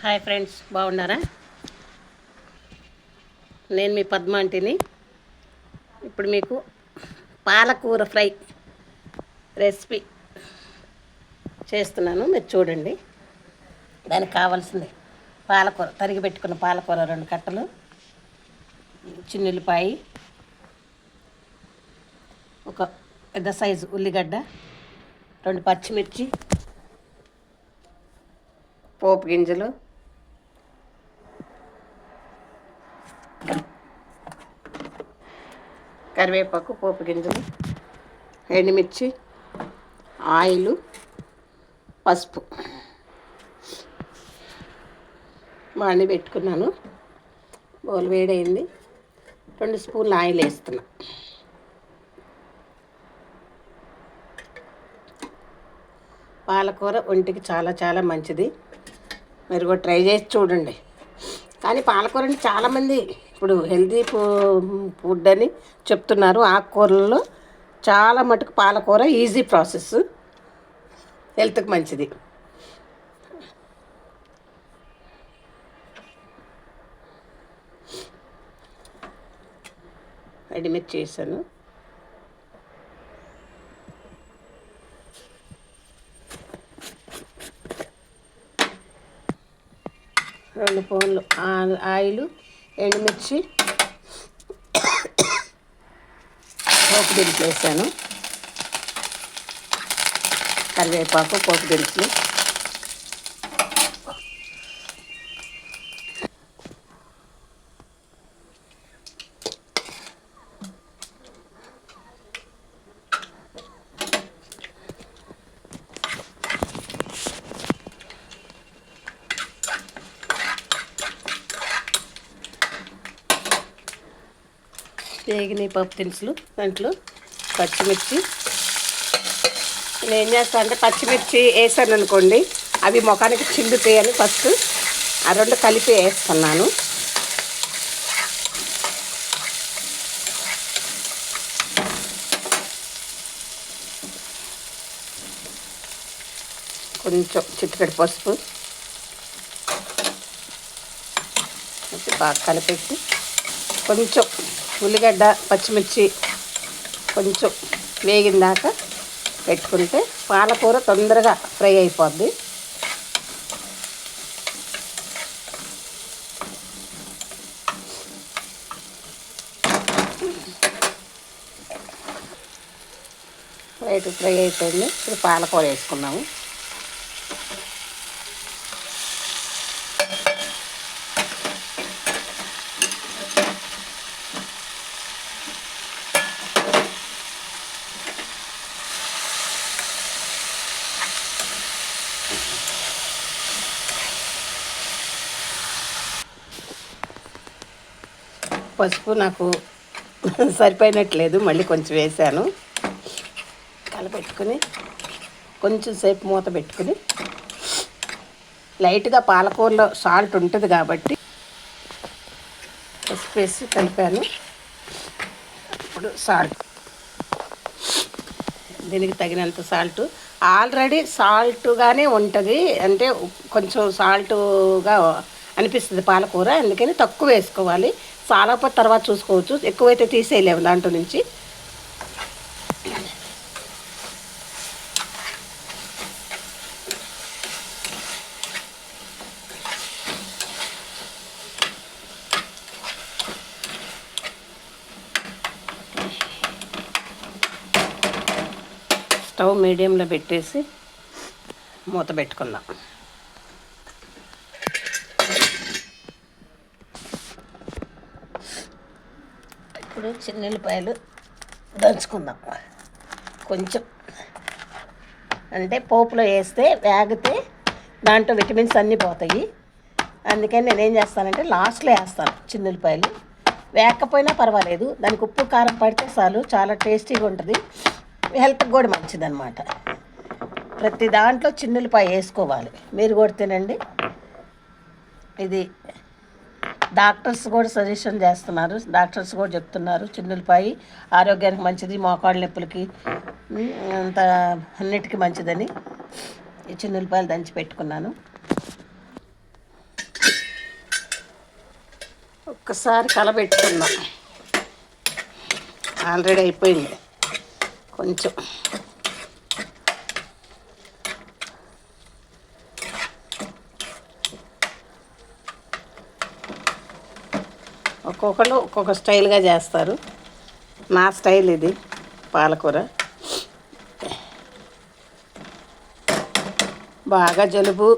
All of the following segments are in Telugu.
హాయ్ ఫ్రెండ్స్ బాగున్నారా? నేను మీ పద్మాంటిని ఇప్పుడు మీకు పాలకూర ఫ్రై రెసిపీ చేస్తున్నాను. మీరు చూడండి. దానికి కావాల్సింది పాలకూర తరిగి పెట్టుకున్న పాలకూర రెండు కట్టలు చిన్నుల్లిపాయి ఒక పెద్ద సైజు ఉల్లిగడ్డ రెండు పచ్చిమిర్చి పోపు గింజలు కరివేపాకు పోపు గింజలు ఎండుమిర్చి ఆయిల్ పసుపు. బాండి పెట్టుకున్నాను. బౌల్ వేడైంది. రెండు స్పూన్లు ఆయిల్ వేస్తున్నా. పాలకూర ఒంటికి చాలా చాలా మంచిది. మీరు కూడా ట్రై చేసి చూడండి. కానీ పాలకూర అంటే చాలామంది ఇప్పుడు హెల్తీ ఫుడ్ అని చెప్తున్నారు ఆకుకూరలలో. చాలా మటుకు పాలకూర ఈజీ ప్రాసెస్. హెల్త్కి మంచిది. రెడీమేడ్ చేశాను రెండు స్పూన్లు ఆయిల్ ఎండుమిర్చి పోపు దినుసులు వేసాను. కరివేపాకు పోపు దినుసులు వేగినాయి పప్పు దినుసులు దాంట్లో పచ్చిమిర్చి. నేను ఏం చేస్తాను అంటే పచ్చిమిర్చి వేసాను అనుకోండి అవి ముఖానికి చిందుతాయని ఫస్ట్ ఆ రెండు కలిపి వేస్తున్నాను. కొంచెం చిట్టుకడి పసుపు. బాగా కలిపెట్టి కొంచెం ఉల్లిగడ్డ పచ్చిమిర్చి కొంచెం వేగిన దాకా పెట్టుకుంటే పాలకూర తొందరగా ఫ్రై అయిపోద్ది. లైట్ ఫ్రై అయిపోయింది. ఇప్పుడు పాలకూర వేసుకున్నాము పసుపు నాకు సరిపోయినట్లేదు మళ్ళీ కొంచెం వేసాను. కలపెట్టుకుని కొంచెం సేపు మూత పెట్టుకుని లైట్గా పాలకూరలో సాల్ట్ ఉంటుంది కాబట్టి పసుపు వేసి కలిపాను. ఇప్పుడు సాల్ట్. దీనికి తగినంత సాల్ట్. ఆల్రెడీ సాల్ట్గానే ఉంటుంది. అంటే కొంచెం సాల్ట్గా అనిపిస్తుంది పాలకూర అందుకని తక్కువ వేసుకోవాలి. చాలకపోతే తర్వాత చూసుకోవచ్చు. ఎక్కువైతే తీసేయలేము దాంట్లో నుంచి. స్టవ్ మీడియంలో పెట్టేసి మూత పెట్టుకుందాం. ఇప్పుడు చిన్నెల్లిపాయలు దంచుకుందాం. కొంచెం అంటే పోపులో వేస్తే వేగితే దాంట్లో విటమిన్స్ అన్నీ పోతాయి. అందుకని నేను ఏం చేస్తానంటే లాస్ట్లో వేస్తాను చిన్నెల్లిపాయలు వేకపోయినా పర్వాలేదు. దానికి ఉప్పు కారం పడితే చాలు. చాలా టేస్టీగా ఉంటుంది. హెల్త్కి కూడా మంచిదన్నమాట. ప్రతి దాంట్లో చిన్నులపాయ వేసుకోవాలి. మీరు కూడా తినండి. ఇది డాక్టర్స్ కూడా సజెషన్ చేస్తున్నారు. డాక్టర్స్ కూడా చెప్తున్నారు. చిన్నులపాయి ఆరోగ్యానికి మంచిది మోకాళ్ళ నొప్పులకి అంత అన్నిటికీ మంచిదని ఈ చిన్నులపాయలు దంచి పెట్టుకున్నాను. ఒక్కసారి కలబెట్టుకుందాం ఆల్రెడీ అయిపోయింది. కొంచెం ఒక్కొక్కరు ఒక్కొక్క స్టైల్గా చేస్తారు. నా స్టైల్ ఇది పాలకూర. బాగా జలుబు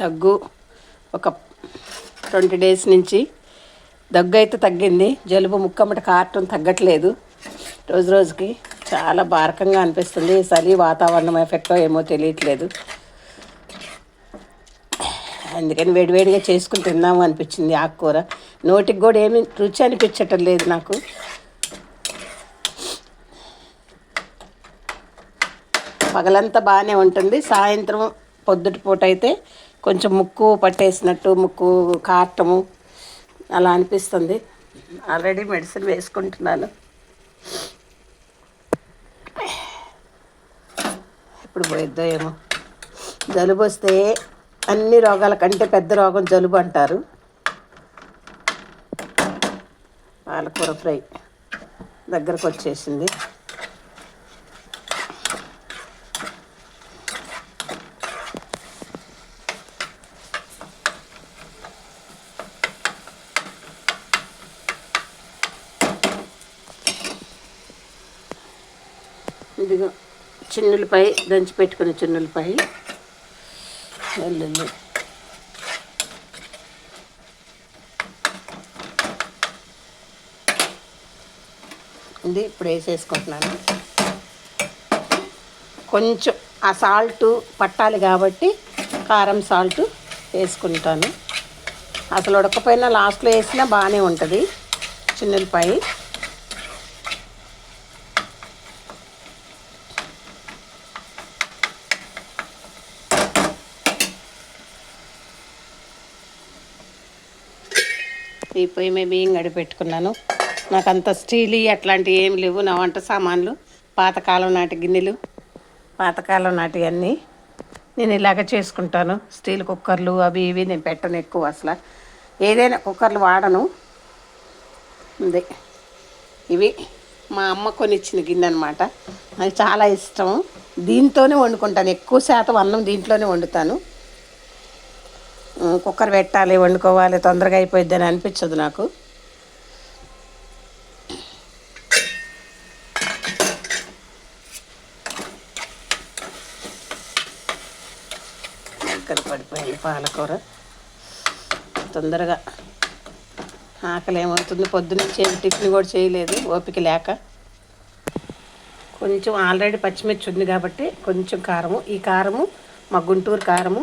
దగ్గు ఒక ట్వంటీ డేస్ నుంచి దగ్గు అయితే తగ్గింది. జలుబు ముక్కమ్మట కారటం తగ్గట్లేదు. రోజు రోజుకి చాలా బారకంగా అనిపిస్తుంది. చలి వాతావరణం ఎఫెక్టో ఏమో తెలియట్లేదు. అందుకని వేడివేడిగా చేసుకుని తిందాము అనిపించింది ఆకుకూర నోటికి కూడా ఏమి రుచి అనిపించటం లేదు నాకు. పగలంతా బాగానే ఉంటుంది. సాయంత్రం పొద్దుటి పూట అయితే కొంచెం ముక్కు పట్టేసినట్టు ముక్కు కారటము అలా అనిపిస్తుంది. ఆల్రెడీ మెడిసిన్ వేసుకుంటున్నాను. ఇప్పుడు పోయిద్దో ఏమో. జలుబు వస్తే అన్ని రోగాల కంటే పెద్ద రోగం జలుబు అంటారు. పాలకూర ఫ్రై దగ్గరకు వచ్చేసింది. ఇదిగో చిన్నులపై దంచి పెట్టుకున్న చిన్నులపై వెల్లుల్లి ఇది ఇప్పుడు వేసేసుకుంటున్నాను. కొంచెం ఆ సాల్ట్ పట్టాలి కాబట్టి కారం సాల్ట్ వేసుకుంటాను. అసలు ఉడకపోయినా లాస్ట్లో వేసినా బాగానే ఉంటుంది. చిన్నులపాయి. ఈ పొయ్యి మీద బియ్యం గడిపెట్టుకున్నాను నాకు అంత స్టీల్ అట్లాంటివి ఏమి లేవు. నా వంట సామాన్లు పాతకాలం నాటి గిన్నెలు పాతకాలం నాటి అన్నీ నేను ఇలాగ చేసుకుంటాను. స్టీల్ కుక్కర్లు అవి ఇవి నేను పెట్టను ఎక్కువ అసలు. ఏదైనా కుక్కర్లు వాడను. ఉంది ఇవి మా అమ్మ కొనిచ్చిన గిన్నె అనమాట నాకు చాలా ఇష్టం. దీంతోనే వండుకుంటాను. ఎక్కువ శాతం అన్నం దీంట్లోనే వండుతాను. కుక్కర్ పెట్టాలి వండుకోవాలి తొందరగా అయిపోయింది అని అనిపించదు నాకు. దగ్గర పడిపోయింది పాలకూర. తొందరగా ఆకలి ఏమవుతుంది పొద్దున్నే చేసి టిఫిన్ కూడా చేయలేదు ఓపిక లేక. కొంచెం ఆల్రెడీ పచ్చిమిర్చి ఉంది కాబట్టి కొంచెం కారము. ఈ కారము మా గుంటూరు కారము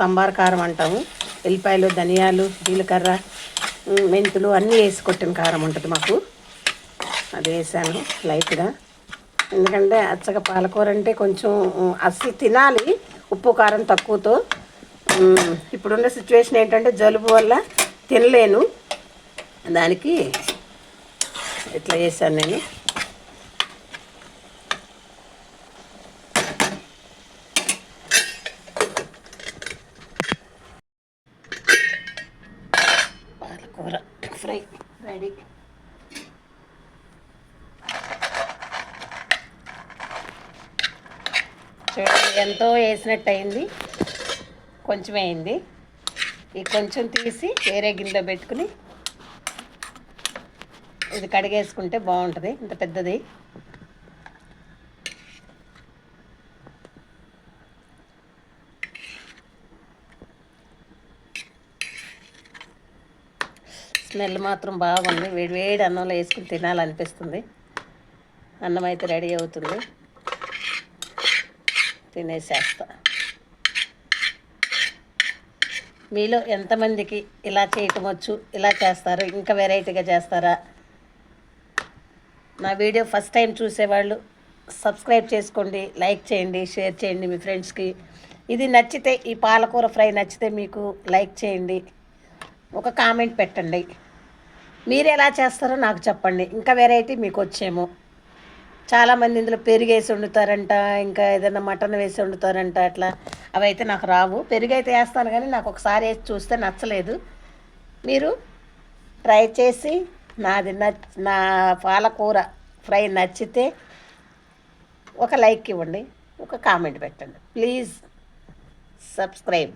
సంబార్ కారం అంటాము. ఎల్లిపాయలు ధనియాలు జీలకర్ర మెంతులు అన్నీ వేసి కొట్టిన కారం ఉంటుంది మాకు. అది వేసాను లైట్గా. ఎందుకంటే అచ్చగా పాలకూర అంటే కొంచెం అస్సలు తినాలి ఉప్పు కారం తక్కువతో. ఇప్పుడున్న సిచ్యువేషన్ ఏంటంటే జలుబు వల్ల తినలేను. దానికి ఇట్లా చేశాను నేను పాలకూర ఫ్రై రెడీ చూడండి ఎంతో వేసినట్టు అయింది కొంచెం అయింది ఈ కొంచెం తీసి వేరే గిన్నెలో పెట్టుకుని ఇది కడిగేసుకుంటే బాగుంటుంది. ఇంత పెద్దది. స్మెల్ మాత్రం బాగుంది. వేడి వేడి అన్నంలో వేసుకుని తినాలనిపిస్తుంది. అన్నం అయితే రెడీ అవుతుంది. తినేసేస్తా మీలో ఎంతమందికి ఇలా చేయటం వచ్చు ఇలా చేస్తారు ఇంకా వెరైటీగా చేస్తారా? నా వీడియో ఫస్ట్ టైం చూసేవాళ్ళు సబ్స్క్రైబ్ చేసుకోండి లైక్ చేయండి షేర్ చేయండి మీ ఫ్రెండ్స్కి. ఇది నచ్చితే ఈ పాలకూర ఫ్రై నచ్చితే మీకు లైక్ చేయండి ఒక కామెంట్ పెట్టండి. మీరు ఎలా చేస్తారో నాకు చెప్పండి ఇంకా వెరైటీ మీకు వచ్చేమో. చాలామంది ఇందులో పెరుగు వేసి వండుతారంట ఇంకా ఏదైనా మటన్ వేసి వండుతారంట అట్లా. అవి అయితే నాకు రావు. పెరుగు అయితే వేస్తాను కానీ నాకు ఒకసారి వేసి చూస్తే నచ్చలేదు. మీరు ట్రై చేసి నాది నచ్ నా పాలకూర ఫ్రై నచ్చితే ఒక లైక్ ఇవ్వండి ఒక కామెంట్ పెట్టండి. Please subscribe.